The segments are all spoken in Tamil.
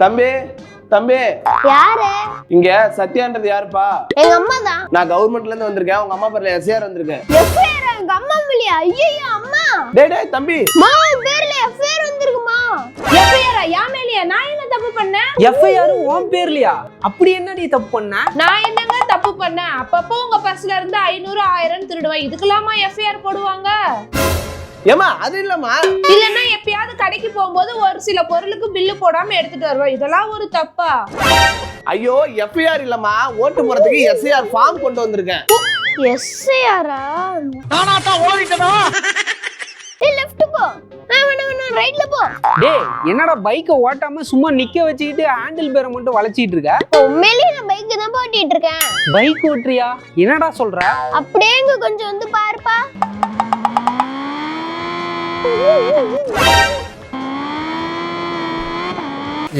தம்பி தம்பி. யாரு? இங்க சத்யான்றது யாருப்பா? எங்க அம்மா தான் நான் கவர்மெண்ட்ல இருந்து வந்திருக்கேன். உங்க அம்மா பேர்ல எஸ்ஆர் வந்திருக்கேன் எஃப்ஐஆர் எங்க அம்மா இல்லையா ஐயோ அம்மா. டேய் டேய் தம்பி. மா உன் பேர்ல எஃப்ஐஆர் வந்திருக்குமா எஃப்ஐஆர் யா மேலயா? நான் என்ன தப்பு பண்ணேன்? எஃப்ஐஆர் உன் பேர்லயா? அப்படி என்ன நீ தப்பு பண்ண? நான் என்னங்க தப்பு பண்ணேன்? அப்பப்போ உங்க பர்ஸ்ல இருந்து ஐநூறு ஆயிரம் திருடுவேன். இதுக்கெல்லாமா எஃப்ஐஆர் போடுவாங்க? ஏமா அது இல்லம்மா. இல்லன்னா எப்பயாவது கடைக்கு போகும்போது ஒரு சில பொருளுக்கு பில்லு போடாம எடுத்துட்டு வருவேன். இதெல்லாம் ஒரு தப்பா? ஐயோ எஃப்ஐஆர் இல்லம்மா. ஓட்டு போறதுக்கு எஸ்ஐஆர் ஃபார்ம் கொண்டு வந்திருக்கேன். எஸ்ஐஆரா ஏய் லெஃப்ட் போ. நான் வேணா வேணா ரைட்ல போ. டேய் என்னடா பைக்கை ஓட்டாம சும்மா நிக்க வச்சுக்கிட்டு ஹேண்டில் பேரை மட்டும் வளைச்சிட்டு இருக்க? உண்மையிலேயே நான் பைக் தான் போட்டிட்டு இருக்கேன். பைக் ஓட்டுறியா? என்னடா சொல்ற? அப்படியே கொஞ்சம் வந்து பாருப்பா.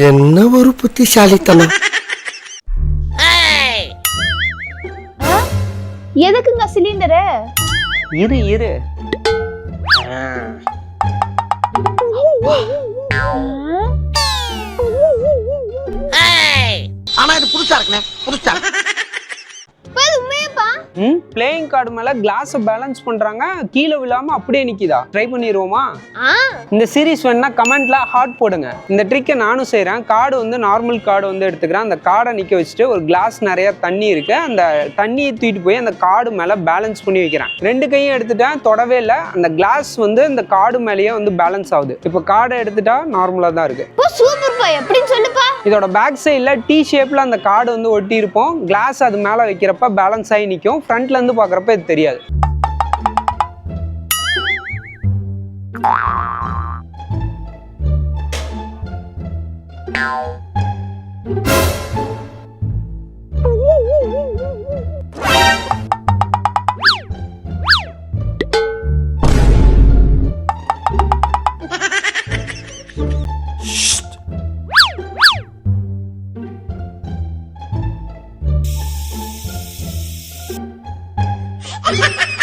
என்ன ஒரு புத்திசாலித்தனம்? எதுக்குங்க சிலிண்டரு? இரு இரு. ஆனா இது புதுசா இருக்குனே புதுசா. பிளேயிங் கார்டு மேல கிளாஸ் பேலன்ஸ் பண்றாங்க கீழே விழாம அப்படியே நிக்குதா? ட்ரை பண்ணிடுவோமா ஆ. இந்த சீரிஸ் வேணா கமெண்ட்ல ஹார்ட் போடுங்க. இந்த ட்ரிக்கை நானும் செய்றேன். கார்டு வந்து நார்மல் கார்டு வந்து எடுத்துக்கிறேன். அந்த கார்டை நிக்க வச்சுட்டு ஒரு கிளாஸ் நிறைய தண்ணி இருக்கு. அந்த தண்ணியை தூக்கிட்டு போய் அந்த கார்டு மேல பேலன்ஸ் பண்ணி வைக்கிறேன். ரெண்டு கையும் எடுத்துட்டேன். தொடவே இல்லை. அந்த கிளாஸ் வந்து இந்த கார்டு மேலேயே வந்து பேலன்ஸ் ஆகுது. இப்போ கார்டை எடுத்துட்டா நார்மலா தான் இருக்கு. எப்படின்னு சொல்லுப்பா. இதோட பேக் சைடில் டி ஷேப்பில் அந்த கார்டு வந்து ஒட்டி இருப்போம். கிளாஸ் அது மேலே வைக்கிறப்ப பேலன்ஸ் ஆகி நிற்கும் ஃப்ரண்ட்லேருந்து பார்க்குறப்ப இது தெரியாது Thank you.